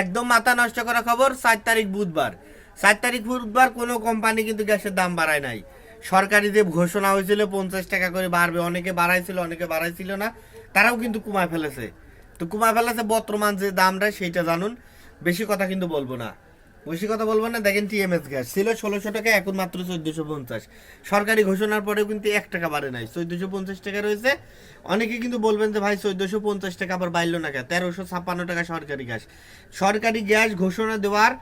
একদম মাথা নষ্ট করা খবর, সাত তারিখ বুধবার। সাত তারিখ বুধবার কোনো কোম্পানি কিন্তু গ্যাসের দাম বাড়ায় নাই। সরকারি যে ঘোষণা হয়েছিল, পঞ্চাশ টাকা করে বাড়বে, অনেকে বাড়াইছিল অনেকে বাড়াইছিল না, তারাও কিন্তু কমায় ফেলেছে। তো কুমায় ফেলেছে, বর্তমান যে দামটা, সেইটা জানুন। বেশি কথা কিন্তু বলব না। বেশি কথা বলব না, দেখেন টিএমএস গ্যাস। ছিল ষোলোশো টাকা, এখন মাত্র চোদ্দশো পঞ্চাশ। সরকারি ঘোষণার পরেও কিন্তু এক টাকা বাড়ে নাই, চোদ্দশো পঞ্চাশ টাকা রয়েছে। অনেকে কিন্তু বলবেন যে, ভাই, চোদ্দশো পঞ্চাশ টাকা আবার বাড়লো না কেন? তেরোশো ছাপ্পান্ন টাকা সরকারি গ্যাস। সরকারি গ্যাস ঘোষণা দেওয়ার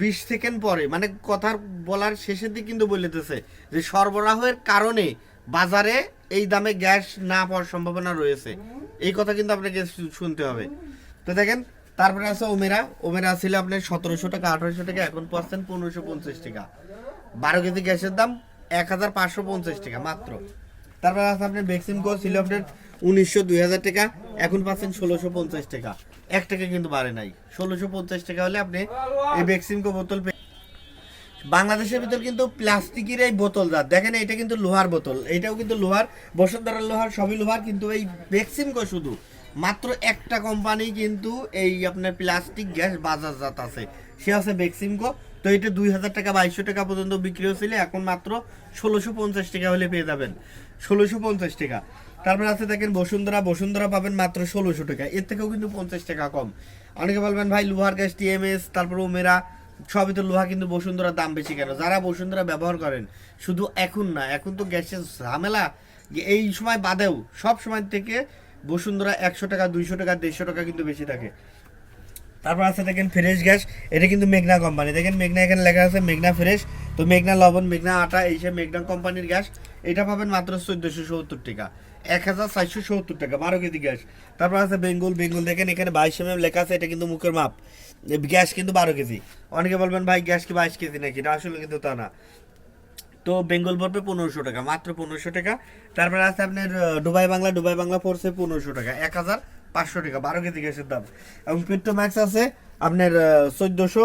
বিশ সেকেন্ড পরে মানে কথার বলার শেষের দিকে কিন্তু বলেতেছে যে, সরবরাহের কারণে বাজারে এই দামে গ্যাস না পাওয়ার সম্ভাবনা রয়েছে। এই কথা কিন্তু আপনাকে শুনতে হবে। তো দেখেন তারপরে আছে ওমেরা ওমেরা ছিল আপনার সতেরোশো টাকা, আঠারোশো টাকা, এখন পাচ্ছেন পনেরোশো পঞ্চাশ টাকা। বারো কেজি গ্যাসের দাম এক হাজার পাঁচশো পঞ্চাশ টাকা মাত্র। তারপরে আছে আপনার ভ্যাকসিন কো ছিল আপনার উনিশশো দুই হাজার টাকা, এখন পাচ্ছেন ষোলোশো পঞ্চাশ টাকা। এক টাকা কিন্তু বাড়ে নাই। ষোলোশো পঞ্চাশ টাকা হলে আপনি এই ভ্যাকসিন কো বোতল বাংলাদেশের ভিতর কিন্তু প্লাস্টিকের এই বোতল জাত দেখেন এটা কিন্তু লোহার বোতল। এটাও কিন্তু লোহার বসুন্ধরার লোহার, সবই লোহার, কিন্তু এই ভ্যাকসিনকো শুধু। মাত্র একটা কোম্পানি কিন্তু এই আপনার প্লাস্টিক গ্যাস বাজার জাত আছে। সে আছে ভ্যাকসিনকো তো এটা দুই হাজার টাকা বাইশশো টাকা পর্যন্ত বিক্রি হচ্ছিল এখন মাত্র ষোলোশো পঞ্চাশ টাকা হলে পেয়ে যাবেন। ষোলোশো পঞ্চাশ টাকা। তারপর আছে দেখেন বসুন্ধরা বসুন্ধরা পাবেন মাত্র ষোলোশো টাকা। এর থেকেও কিন্তু পঞ্চাশ টাকা কম। অনেকে বলবেন, ভাই, লোহার গ্যাস টিএমএস তারপর ওমেরা সবই তো লোহা, কিন্তু বসুন্ধরার দাম বেশি কেন? যারা বসুন্ধরা ব্যবহার করেন, শুধু এখন না, এখন তো গ্যাসের ঝামেলা, এই সময় বাদেও সব সময় থেকে বসুন্ধরা একশো টাকা, দুইশো টাকা, দেড়শো টাকা কিন্তু বেশি থাকে। তারপর আছে দেখেন ফ্রেশ গ্যাস, এটা কিন্তু মেঘনা কোম্পানি দেখেন মেঘনা এখানে লেখা আছে মেঘনা ফ্রেশ, তো মেঘনা লবণ, মেঘনা আটা, এই সব মেঘনা কোম্পানির গ্যাস, এটা পাবেন মাত্র চোদ্দশো সত্তর টাকা। এক হাজার চারশো সত্তর টাকা বারো কেজি গ্যাস। তারপর আছে বেঙ্গল বেঙ্গল দেখেন এখানে বাইশ এম লেখা আছে, এটা কিন্তু মুখের মাপ। গ্যাস কিন্তু বারো কেজি। অনেকে বলবেন, ভাই, গ্যাস কি বাইশ কেজি নাকি? এটা আসলে কিন্তু তা না। তো বেঙ্গল পড়বে পনেরোশো টাকা, মাত্র পনেরোশো টাকা। তারপরে আছে আপনার দুবাই বাংলা দুবাই বাংলা পড়ছে পনেরোশো টাকা এক হাজার পাঁচশো টাকা, বারো কেজি গ্যাসের দাম। এবং পেট্রোম্যাক্স আছে আপনার চোদ্দোশো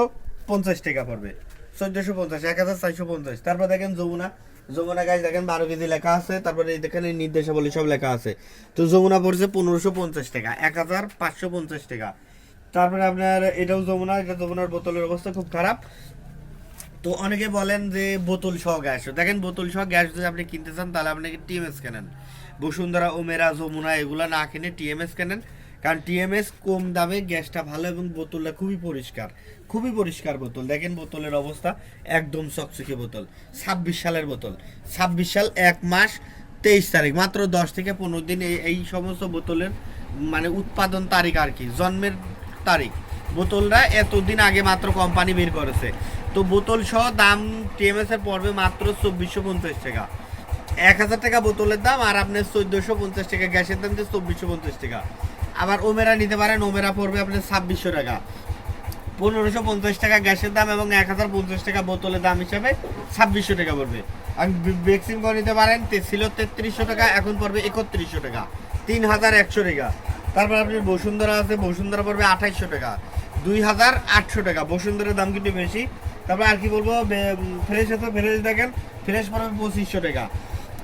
পঞ্চাশ টাকা পড়বে। চোদ্দোশো পঞ্চাশ এক হাজার চারশো পঞ্চাশ। তারপর দেখেন যমুনা। যমুনা গাছ দেখেন বারো কেজি লেখা আছে। তারপরে দেখেন নির্দেশাবলী সব লেখা আছে। তো যমুনা পড়ছে পনেরোশো পঞ্চাশ টাকা এক হাজার পাঁচশো পঞ্চাশ টাকা। তারপরে আপনার, এটাও যমুনা, এটা যমুনার বোতলের অবস্থা খুব খারাপ। তো অনেকে বলেন যে বোতল সহ গ্যাস। দেখেন বোতল সহ গ্যাস যদি আপনি কিনতে চান, তাহলে আপনাকে টিএমএস কেনেন। বসুন্ধরা, ওমেরা, যমুনা, এগুলো না কিনে টিএমএস কেনেন। কারণ টিএমএস কম দামে গ্যাসটা ভালো এবং বোতলটা খুবই পরিষ্কার। খুবই পরিষ্কার বোতল। দেখেন বোতলের অবস্থা, একদম চকচকে বোতল। ছাব্বিশ সালের বোতল। ছাব্বিশ সাল এক মাস, তেইশ তারিখ। মাত্র দশ থেকে পনেরো দিন এই সমস্ত বোতলের মানে উৎপাদন তারিখ আর কি, জন্মের তারিখ। বোতলটা এতদিন আগে মাত্র কোম্পানি বের করেছে। তো বোতল সহ দাম টিএমএস এর পড়বে মাত্র চব্বিশশো পঞ্চাশ টাকা। এক হাজার টাকা বোতলের দাম আর আপনার চোদ্দোশো পঞ্চাশ টাকা। গ্যাসের দাম যে চব্বিশশো পঞ্চাশ টাকা। আবার ওমেরা নিতে পারেন, ওমেরা পড়বে আপনার ছাব্বিশশো টাকা। পনেরোশো পঞ্চাশ টাকা গ্যাসের দাম এবং এক হাজার পঞ্চাশ টাকা বোতলের দাম হিসাবে ছাব্বিশশো টাকা পড়বে। ভ্যাকসিন করে নিতে পারেন ছিল তেত্রিশশো টাকা, এখন পড়বে একত্রিশশো টাকা। তিন হাজার একশো টাকা। তারপর আপনার বসুন্ধরা আছে, বসুন্ধরা পড়বে আঠাইশশো টাকা। দুই হাজার আটশো টাকা। বসুন্ধরার দাম কিন্তু বেশি। তারপর আর কি বলব ফ্রেশ আছে ফ্রেশ দেখেন ফ্রেশ পড়বে পঁচিশশো টাকা।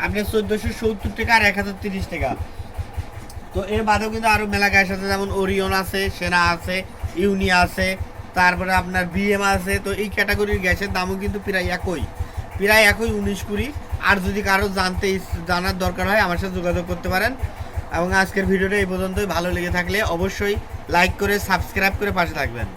আপনার চোদ্দোশো সত্তর টাকা আর এক হাজার তিরিশ টাকা। তো এর বাদেও কিন্তু আরও মেলা গ্যাস আছে, যেমন ওরিয়ন আছে সেনা আছে ইউনিয়া আছে, তারপরে আপনার বিএম আছে। তো এই ক্যাটাগরির গ্যাসের দামও কিন্তু প্রায় একই। প্রায় একই উনিশ কুড়ি। আর যদি কারও জানতে জানার দরকার হয়, আমার সাথে যোগাযোগ করতে পারেন। এবং আজকের ভিডিওটা এই পর্যন্তই। ভালো লেগে থাকলে অবশ্যই লাইক করে সাবস্ক্রাইব করে পাশে থাকবেন।